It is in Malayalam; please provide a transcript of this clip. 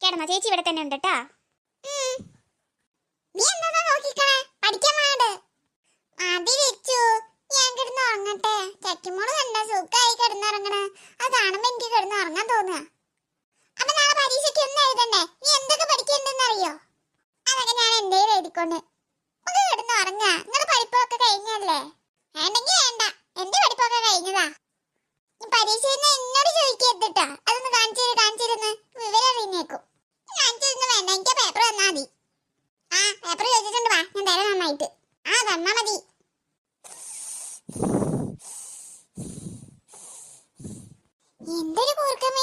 കിടന്നോ ചേച്ചി ഇവിടെ തന്നെ ഉണ്ട് കേട്ടാ. അപ്പൊ നാളെ പരീക്ഷയ്ക്ക് ഒന്നും എഴുതണ്ടേ? നീ എന്തൊക്കെ പഠിക്കണ്ടെന്ന് അറിയോ അതൊക്കെ ഞാൻ എന്തേലും എഴുതിക്കൊണ്ട് കഴിഞ്ഞല്ലേ വേണ്ടെങ്കിൽ വേണ്ട. എന്റെ പഠിപ്പൊക്കെ കഴിഞ്ഞതാ? ഈ പരീക്ഷയിൽ എന്നോട് ചോദിക്കരുതിട്ടാ അതൊന്ന് കാണിച്ചു തരും കാണിച്ചു തരുന്ന് വിവരം വേണ്ട. എനിക്ക് പേപ്പർ തന്നാ ആ പേപ്പർ ചോദിച്ചിട്ടുണ്ട്. വാ ഞാൻ നന്നായിട്ട്. ആ എന്തൊരു ചക്കിമോൾ